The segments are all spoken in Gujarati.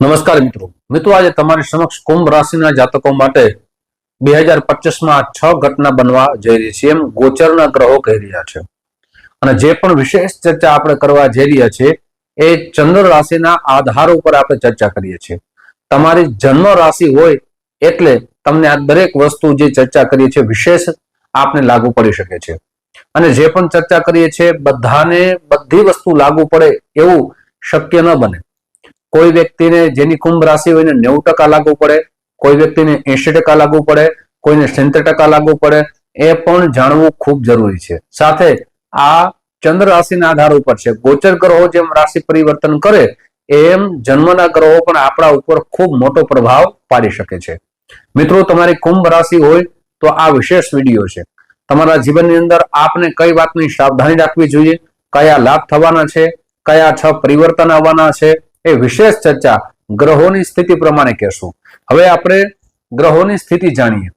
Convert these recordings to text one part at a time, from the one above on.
નમસ્કાર મિત્રો. મિત્રો, આજે તમારી સમક્ષ કુંભ રાશિના જાતકો માટે બે હજાર પચીસમાં છ ઘટના બનવા જઈ રહી છે. એમ ગોચરના ગ્રહો કહી રહ્યા છે. અને જે પણ વિશેષ ચર્ચા આપણે કરવા જઈ રહ્યા છે, એ ચંદ્ર રાશિના આધાર ઉપર આપણે ચર્ચા કરીએ છીએ. તમારી જન્મ રાશિ હોય એટલે તમને આ દરેક વસ્તુ જે ચર્ચા કરીએ છીએ, વિશેષ આપને લાગુ પડી શકે છે. અને જે પણ ચર્ચા કરીએ છીએ, બધાને બધી વસ્તુ લાગુ પડે એવું શક્ય ન બને. કોઈ વ્યક્તિને જેની કુંભ રાશિ હોય નેવું ટકા લાગુ પડે, કોઈ વ્યક્તિને એસી ટકા લાગુ પડે, કોઈને સિત્તેર ટકા લાગુ પડે, એ પણ જાણવું ખૂબ જરૂરી છે. સાથે આ ચંદ્ર રાશિના આધાર ઉપર છે. ગોચર ગ્રહો જેમ રાશિ પરિવર્તન કરે, એમ જન્મના ગ્રહો પણ આપણા ઉપર ખૂબ મોટો પ્રભાવ પાડી શકે છે. મિત્રો, તમારી કુંભ રાશિ હોય તો આ વિશેષ વીડિયો છે. તમારા જીવનની અંદર આપને કઈ વાતની સાવધાની રાખવી જોઈએ? કયા લાભ થવાના છે? કયા છ પરિવર્તન આવવાના છે? એ વિશેષ ચર્ચા ગ્રહોની સ્થિતિ પ્રમાણે કહેશું. હવે આપણે ગ્રહોની સ્થિતિ જાણીએ.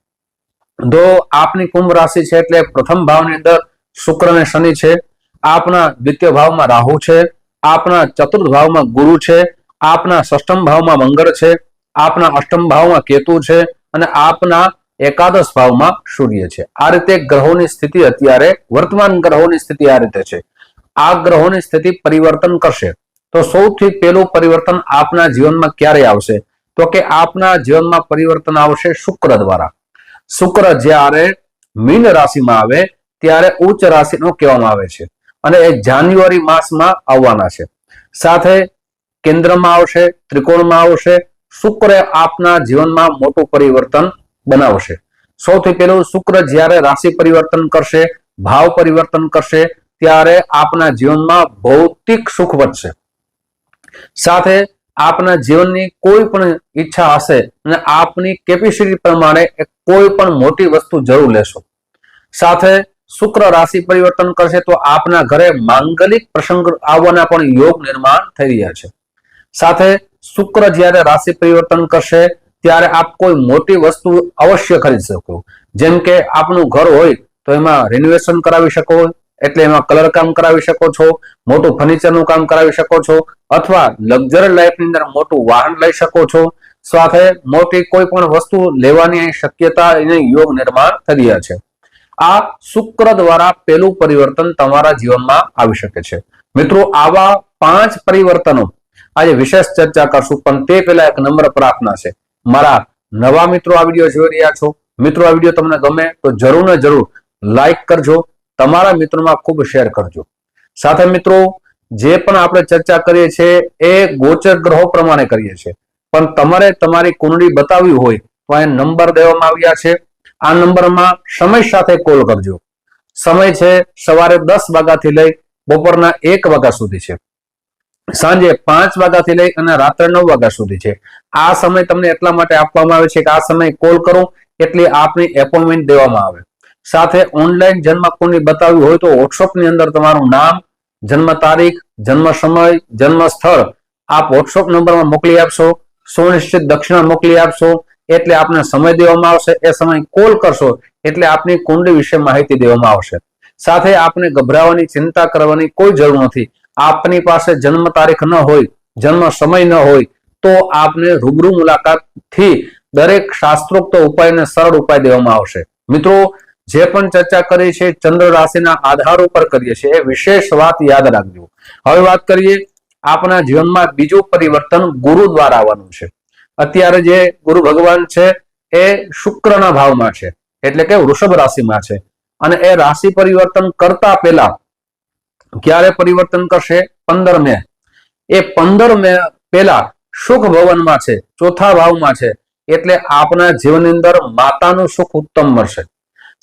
તો આપની કુંભ રાશિ છે એટલે પ્રથમ ભાવની અંદર શુક્ર અને શનિ છે. આપના દ્વિતીય ભાવમાં રાહુ છે. આપના ચતુર્થ ભાવમાં ગુરુ છે. આપના ષષ્ઠમ ભાવમાં મંગળ છે. આપના અષ્ટમ ભાવમાં કેતુ છે. અને આપના એકાદશ ભાવમાં સૂર્ય છે. આ રીતે ગ્રહોની સ્થિતિ અત્યારે, વર્તમાન ગ્રહોની સ્થિતિ આ રીતે છે. આ ગ્રહોની સ્થિતિ પરિવર્તન કરશે. તો સૌથી પહેલું પરિવર્તન આપના જીવનમાં ક્યારે આવશે? તો કે આપના જીવનમાં પરિવર્તન આવશે શુક્ર દ્વારા. શુક્ર જ્યારે મીન રાશિમાં આવે, ત્યારે ઉચ્ચ રાશિનો કહેવામાં આવે છે. અને એ જાન્યુઆરી માસમાં આવવાના છે. સાથે કેન્દ્રમાં આવશે, ત્રિકોણમાં આવશે, શુક્ર આપના જીવનમાં મોટું પરિવર્તન બનાવશે. સૌથી પહેલું શુક્ર જ્યારે રાશિ પરિવર્તન કરશે, ભાવ પરિવર્તન કરશે, ત્યારે આપના જીવનમાં ભૌતિક સુખ વધશે. સાથે આપના જીવનની કોઈ પણ ઈચ્છા હશે અને આપની કેપેસિટી પ્રમાણે કોઈ પણ મોટી વસ્તુ જરૂર લેશો. સાથે શુક્ર રાશિ પરિવર્તન કરશે તો આપના ઘરે માંગલિક પ્રસંગ આવવાના પણ યોગ નિર્માણ થઈ રહ્યા છે. સાથે શુક્ર જ્યારે રાશિ પરિવર્તન કરશે ત્યારે આપ કોઈ મોટી વસ્તુ અવશ્ય ખરીદી શકો. જેમ કે આપનું ઘર હોય તો એમાં રિનોવેશન કરાવી શકો એટલે એમાં કલર કામ કરાવી શકો છો, મોટું ફર્નિચરનું કામ કરાવી શકો છો, અથવા લક્ઝરી લાઈફની અંદર મોટું વાહન લઈ શકો છો. સાથે મોટી કોઈ પણ વસ્તુ લેવાની શક્યતા એને યોગ નિર્માણ થઈ છે. આ શુક્ર દ્વારા પેલું પરિવર્તન તમારા જીવનમાં આવી શકે છે. મિત્રો, આવા પાંચ પરિવર્તનો, આજે વિશેષ ચર્ચા કરશું, પણ તે પહેલા એક નમ્ર પ્રાર્થના છે. મારા નવા મિત્રો આ વીડિયો જોઈ રહ્યા છો. મિત્રો, આ વીડિયો તમને ગમે તો જરૂર ને જરૂર લાઈક કરજો. તમારા મિત્રોમાં ખૂબ શેર કરજો. સાથે મિત્રો, જે પણ આપણે ચર્ચા કરીએ છીએ, એ ગોચર ગ્રહો પ્રમાણે કરીએ છીએ. પણ તમારે તમારી કુંડળી બતાવવી હોય, તો આ નંબર દેવામાં આવ્યા છે. આ નંબરમાં સમય સાથે કોલ કરજો. સમય છે સવારે દસ વાગ્યાથી લઈ બપોરના એક વાગ્યા સુધી છે. સાંજે પાંચ વાગ્યાથી લઈ અને રાત્રે નવ વાગ્યા સુધી છે. આ સમય તમને એટલા માટે આપવામાં આવે છે કે આ સમય કોલ કરો, એટલે આપની એપોઇન્ટમેન્ટ દેવામાં આવે. સાથે ઓનલાઈન જન્મ કુંડળી બતાવ્યું હોય તો વોટ્સઅપની અંદર તમારું નામ, જન્મ તારીખ, જન્મ સમય, જન્મ સ્થળ આપ વોટ્સઅપ નંબરમાં મોકલી આપશો, સુનિશ્ચિત દક્ષિણા મોકલી આપશો, એટલે આપને સમય દેવામાં આવશે, એ સમય કોલ કરશો, એટલે આપની કુંડલી વિશે માહિતી દેવામાં આવશે. સાથે આપને ગભરાવાની, ચિંતા કરવાની કોઈ જરૂર નથી. આપની પાસે જન્મ તારીખ ન હોય, જન્મ સમય ન હોય, તો આપને રૂબરૂ મુલાકાતથી દરેક શાસ્ત્રોક્ત ઉપાયને સરળ ઉપાય દેવામાં આવશે. મિત્રો જે પણ ચર્ચા કરી છે, ચંદ્ર રાશિના આધાર ઉપર કરીએ છીએ, એ વિશેષ વાત યાદ રાખજો. હવે વાત કરીએ આપના જીવનમાં બીજું પરિવર્તન ગુરુ દ્વારા આવવાનું છે. અત્યારે જે ગુરુ ભગવાન છે, એ શુક્રના ભાવમાં છે, એટલે કે વૃષભ રાશિમાં છે. અને એ રાશિ પરિવર્તન કરતા પહેલા ક્યારે પરિવર્તન કરશે? પંદર મે એ પંદર મે પહેલા સુખ ભવનમાં છે, ચોથા ભાવમાં છે, એટલે આપના જીવનની અંદર માતાનું સુખ ઉત્તમ મળશે.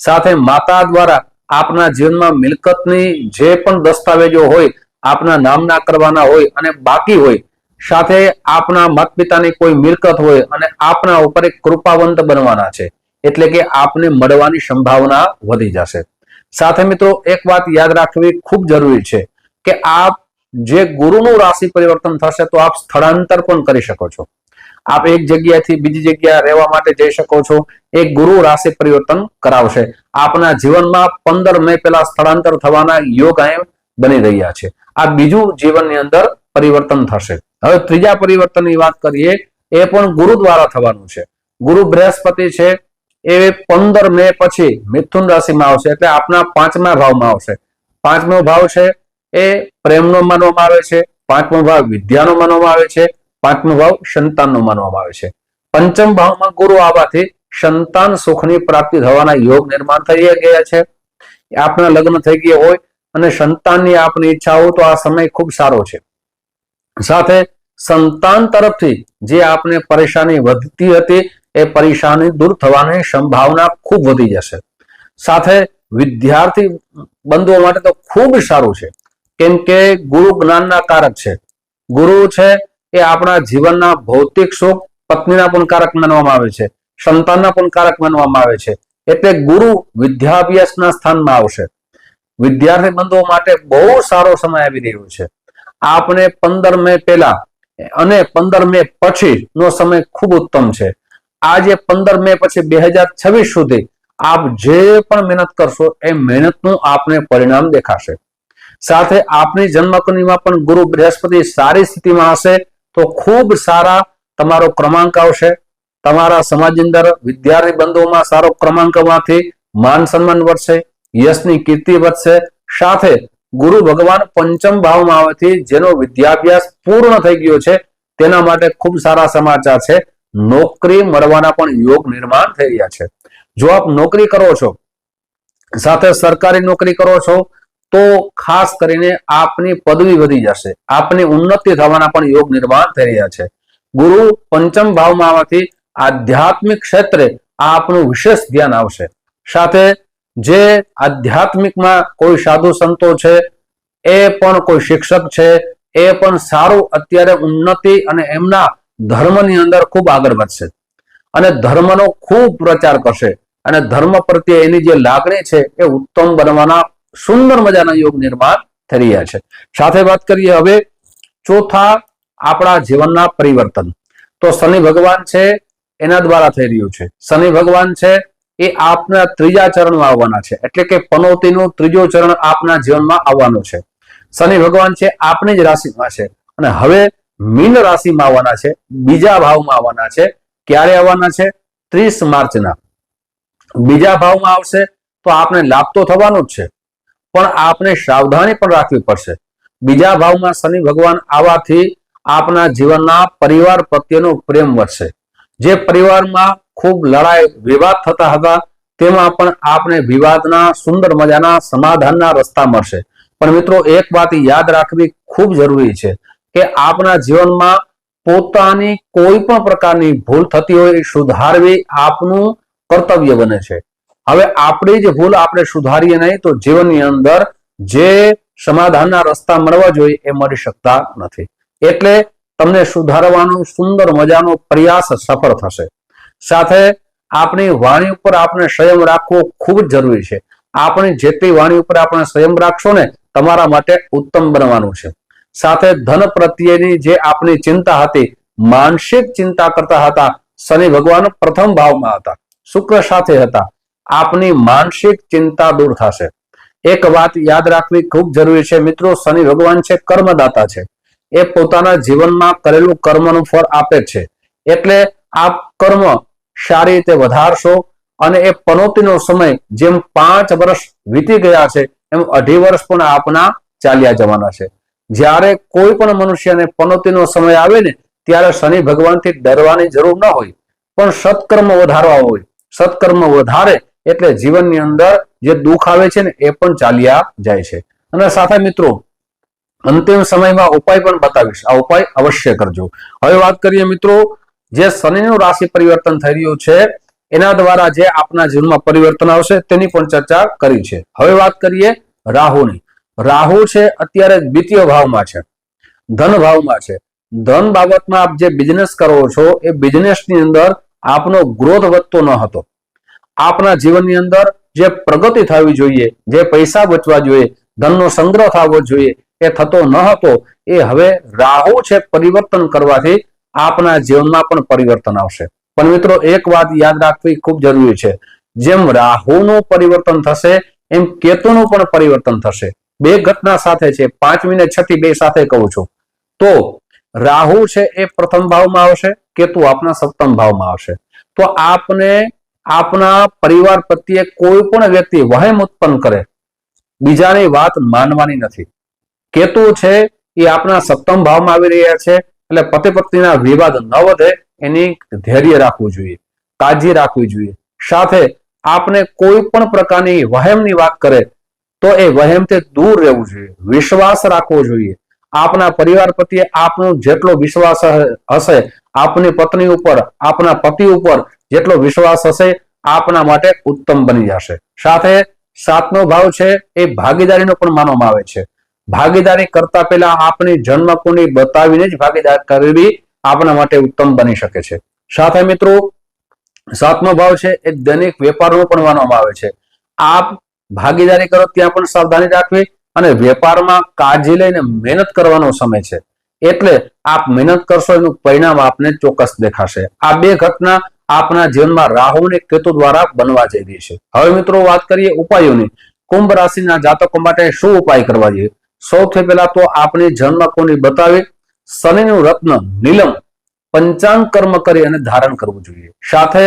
સાથે માતા દ્વારા આપના જીવનમાં મિલકતની જે પણ દસ્તાવેજો હોય, આપના નામના કરવાના હોય અને બાકી હોય, સાથે આપના માતા પિતાની કોઈ મિલકત હોય અને આપના ઉપર એક કૃપાવંત બનવાના છે, એટલે કે આપને મળવાની સંભાવના વધી જશે. સાથે મિત્રો, એક વાત યાદ રાખવી ખૂબ જરૂરી છે કે આપ જે ગુરુનું રાશિ પરિવર્તન થશે તો આપ સ્થળાંતર પણ કરી શકો છો. આપ એક જગ્યાથી બીજી જગ્યા રહેવા માટે જઈ શકો છો. એ ગુરુ રાશિ પરિવર્તન કરાવશે. આપના જીવનમાં પંદર મે પહેલા સ્થળાંતર થવાના યોગ અહીં બની રહ્યા છે. આ બીજું જીવનની અંદર પરિવર્તન થશે. હવે ત્રીજા પરિવર્તનની વાત કરીએ, એ પણ ગુરુ દ્વારા થવાનું છે. ગુરુ બૃહસ્પતિ છે, એ પંદર મે પછી મિથુન રાશિમાં આવશે, એટલે આપના પાંચમા ભાવમાં આવશે. પાંચમો ભાવ છે, એ પ્રેમનો માનવામાં આવે છે. પાંચમો ભાવ વિદ્યાનો માનવામાં આવે છે. પાંચમો ભાવ સંતાનનો માનવામાં આવે છે. પંચમ ભાવમાં ગુરુ આવવાથી સંતાન સુખની પ્રાપ્તિ થવાના યોગ નિર્માણ થઈ ગયા છે. આપના લગ્ન થઈ ગયા હોય અને સંતાનની આપની ઈચ્છા હોય તો આ સમય ખૂબ સારો છે. સાથે સંતાન તરફથી જે આપને પરેશાની વધતી હતી એ પરેશાની દૂર થવાની સંભાવના ખૂબ વધી જશે. સાથે વિદ્યાર્થી બંધુઓ માટે તો ખૂબ સારું છે. કેમ કે ગુરુ જ્ઞાનના કારક છે. ગુરુ છે એ આપણા જીવનના ભૌતિક સુખ પત્નીના પણ કારક માનવામાં આવે છે, સંતાનના પણ કારક માનવામાં આવે છે. એટલે ગુરુ વિદ્યાભ્યાસના સ્થાનમાં આવશે. વિદ્યાર્થી બંધુઓ માટે બહુ સારો સમય આવી રહ્યો છે. આપણે પંદર મે પહેલા અને પંદર મે પછી નો સમય ખૂબ ઉત્તમ છે. આજે પંદર મે પછી બે હજાર છવ્વીસ સુધી આપ જે પણ મહેનત કરશો, એ મહેનતનું આપને પરિણામ દેખાશે. સાથે આપની જન્મકુંડીમાં પણ ગુરુ બૃહસ્પતિ સારી સ્થિતિમાં હશે. તો ખૂબ સારા તમારો ક્રમાંક આવશે. તમારા સમાજની અંદર વિદ્યાર્થી બંધુઓમાં સારો ક્રમાંકમાંથી માન સન્માન વધશે, યશની કીર્તિ વધશે. સાથે ગુરુ ભગવાન પંચમ ભાવમાં આવવાથી જેનો વિદ્યાભ્યાસ પૂર્ણ થઈ ગયો છે, તેના માટે ખૂબ સારા સમાચાર છે. નોકરી મળવાના પણ યોગ નિર્માણ થઈ રહ્યા છે. જો આપ નોકરી કરો છો, સાથે સરકારી નોકરી કરો છો તો ખાસ કરીને આપની પદવી વધી જશે. આપની ઉન્નતિ થવાના પણ યોગ નિર્માણ થઈ રહ્યા છે. ગુરુ પંચમ ભાવમાં આવવાથી આધ્યાત્મિક ક્ષેત્રે આપનું વિશેષ ધ્યાન આવશે. સાથે જે આધ્યાત્મિકમાં કોઈ સાધુ સંતો છે, એ પણ કોઈ શિક્ષક છે, એ પણ સારું અત્યારે ઉન્નતિ અને એમના ધર્મની અંદર ખૂબ આગળ વધશે. અને ધર્મનો ખૂબ પ્રચાર કરશે. અને ધર્મ પ્રત્યે એની જે લાગણી છે, એ ઉત્તમ બનવાના સુંદર મજાના યોગ નિર્માણ થઈ રહ્યા છે. સાથે વાત કરીએ હવે ચોથા આપણા જીવનના પરિવર્તન. તો શનિ ભગવાન છે, એના દ્વારા થઈ રહ્યું છે. શનિ ભગવાન છે, એ આપના ત્રીજા ચરણમાં આવવાના છે. એટલે કે પનોતીનું ત્રીજો ચરણ આપના જીવનમાં આવવાનું છે. શનિ ભગવાન છે, આપની જ રાશિમાં છે. અને હવે મીન રાશિમાં આવવાના છે, બીજા ભાવમાં આવવાના છે. ક્યારે આવવાના છે? ત્રીસ માર્ચના. બીજા ભાવમાં આવશે તો આપને લાભ તો થવાનો જ છે. પણ આપને સાવધાની પણ રાખવી પડશે. બીજા ભાવમાં શનિ ભગવાન આવવાથી આપના જીવનના પરિવાર પ્રત્યેનો પ્રેમ વધશે. જે પરિવારમાં ખૂબ લડાઈ, વિવાદ થતા હતા, તેમાં પણ આપને વિવાદના, સુંદર મજાના સમાધાનના રસ્તા મળશે. પણ મિત્રો, એક વાત યાદ રાખવી ખૂબ જરૂરી છે કે આપના જીવનમાં પોતાની કોઈ પણ પ્રકારની ભૂલ થતી હોય સુધારવી આપનું કર્તવ્ય બને છે. હવે આપણી જ ભૂલ આપણે સુધારીએ નહીં, તો જીવનની અંદર જે સમાધાનના રસ્તા મળવા જોઈએ એ મળી શકતા નથી. એટલે તમને સુધારવાનો સુંદર મજાનો પ્રયાસ સફળ થશે. સાથે આપણી વાણી ઉપર આપણે સંયમ રાખવો ખૂબ જ જરૂરી છે. આપણી જેટલી વાણી ઉપર આપણે સંયમ રાખશો ને, તમારા માટે ઉત્તમ બનવાનું છે. સાથે ધન પ્રત્યેની જે આપણી ચિંતા હતી, માનસિક ચિંતા કરતા હતા, શનિ ભગવાન પ્રથમ ભાવમાં હતા, શુક્ર સાથે હતા આપની માનસિક ચિંતા દૂર થશે. એક વાત યાદ રાખવી ખૂબ જરૂરી છે મિત્રો, શનિ ભગવાન છે, કર્મદાતા છે. એ પોતાના જીવનમાં કરેલું કર્મનું ફળ આપે છે. એટલે આપ કર્મ સારી રીતે વધારશો અને એ પનોતીનો સમય જેમ પાંચ વર્ષ વીતી ગયા છે, એમ અઢી વર્ષ પણ આપના ચાલ્યા જવાના છે. જ્યારે કોઈ પણ મનુષ્યને પનોતીનો સમય આવે ને, ત્યારે શનિ ભગવાનથી ડરવાની જરૂર ન હોય. પણ સત્કર્મ વધારવા હોય. સત્કર્મ વધારે એટલે જીવનની અંદર જે દુઃખ આવે છે ને એ પણ ચાલ્યા જાય છે. અને સાથે મિત્રો, અંતિમ સમયમાં ઉપાય પણ બતાવીશ. આ ઉપાય અવશ્ય કરજો. હવે વાત કરીએ મિત્રો, જે શનિનું રાશિ પરિવર્તન થઈ રહ્યું છે, એના દ્વારા જે આપના જીવનમાં પરિવર્તન આવશે તેની પણ ચર્ચા કરી છે. હવે વાત કરીએ રાહુની. રાહુ છે અત્યારે દ્વિતીય ભાવમાં છે. ધન ભાવમાં છે. ધન બાબતમાં આપ જે બિઝનેસ કરો છો, એ બિઝનેસની અંદર આપનો ગ્રોથ વધતો ન હતો. આપના જીવનની અંદર જે પ્રગતિ થવી જોઈએ, જે પૈસા બચવા જોઈએ, ધનનો સંગ્રહ થવો જોઈએ, એ થતો ન હતો, એ હવે રાહુ છે પરિવર્તન કરવાથી આપના જીવનમાં પણ પરિવર્તન આવશે. પણ મિત્રો, એક વાત યાદ રાખવી ખૂબ જરૂરી છે. જેમ રાહુનું પરિવર્તન થશે, એમ કેતુનું પણ પરિવર્તન થશે. બે ઘટના સાથે છે પાંચમી ને છઠ્ઠી બે સાથે કહું છું. તો રાહુ છે એ પ્રથમ ભાવમાં આવશે, કેતુ આપના સપ્તમ ભાવમાં આવશે. તો આપને આપના પરિવાર પ્રત્યે કોઈ પણ વ્યક્તિ વહેમ ઉત્પન્ન કરે, બીજાની વાત માનવાની નથી. કેતુ છે એ આપના સપ્તમ ભાવમાં આવી રહ્યા છે, એટલે પતિ પત્નીના વિવાદ ન વધે, એની ધૈર્ય રાખવું જોઈએ, કાળજી રાખવી જોઈએ. સાથે આપને કોઈ પણ પ્રકારની વહેમની વાત કરે, તો એ વહેમથી દૂર રહેવું જોઈએ, વિશ્વાસ રાખવો જોઈએ. આપના પરિવાર પ્રત્યે આપનો જેટલો વિશ્વાસ હશે આપની પત્ની ઉપર, આપના પતિ ઉપર જેટલો વિશ્વાસ હશે, આપના માટે ઉત્તમ બની જશે. સાથે સાતનો ભાવ છે, એ ભાગીદારીનો પણ માનવામાં આવે છે. ભાગીદારી કરતા પહેલા આપની જન્મકુંડી બતાવીને જ ભાગીદાર કરવી આપના માટે ઉત્તમ બની શકે છે. સાથે મિત્રો, સાતમો ભાવ છે, એ દૈનિક વેપારનો પણ માનવામાં આવે છે. આપ ભાગીદારી કરો, ત્યાં પણ સાવધાની રાખવી અને વેપારમાં કાળજી લઈને મહેનત કરવાનો સમય છે. એટલે આપ મહેનત કરશો, એનું પરિણામ આપને ચોક્કસ દેખાશે. આ બે ઘટના આપના જીવનમાં રાહુ અને કેતુ દ્વારા બનવા જઈ રહી છે. હવે મિત્રો વાત કરીએ ઉપાયોની. કુંભ રાશિના જાતકો માટે શું ઉપાય કરવા જોઈએ? સૌથી પહેલા તો આપણી જન્મ કુંડળી બતાવી શનિનું રત્ન નીલમ પંચાંગ કર્મ કરી અને ધારણ કરવું જોઈએ. સાથે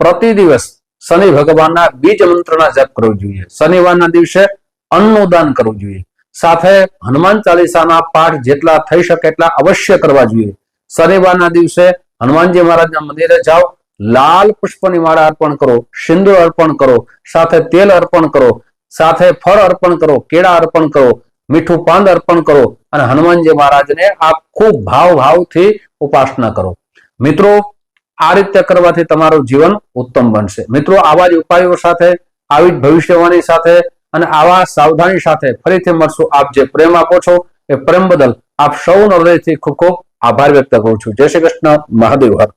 પ્રતિ દિવસ શનિ ભગવાનના બીજ મંત્રના જપ કરવો જોઈએ. શનિવારના દિવસે અન્નનું દાન કરવું જોઈએ. સાથે હનુમાન ચાલીસાના પાઠ જેટલા થઈ શકે એટલા અવશ્ય કરવા જોઈએ. શનિવારના દિવસે હનુમાનજી મહારાજના મંદિરે જાઓ, લાલ પુષ્પની માળા અર્પણ કરો, સિંદૂર અર્પણ કરો, સાથે તેલ અર્પણ કરો, સાથે ફળ અર્પણ કરો, કેળા અર્પણ કરો, મીઠું પાંદ અર્પણ કરો અને હનુમાનજી મહારાજને આ ખૂબ ભાવ ભાવથી ઉપાસના કરો. મિત્રો, આ રીતે કરવાથી તમારું જીવન ઉત્તમ બનશે. મિત્રો, આવા જ ઉપાયો સાથે, આવી જ ભવિષ્યવાણી સાથે અને આવા સાવધાની સાથે ફરીથી મળશું. આપ જે પ્રેમ આપો છો, એ પ્રેમ બદલ આપ સૌનો હૃદયથી ખૂબ ખૂબ આભાર વ્યક્ત કરું છું. જય શ્રી કૃષ્ણ. મહાદેવ. હર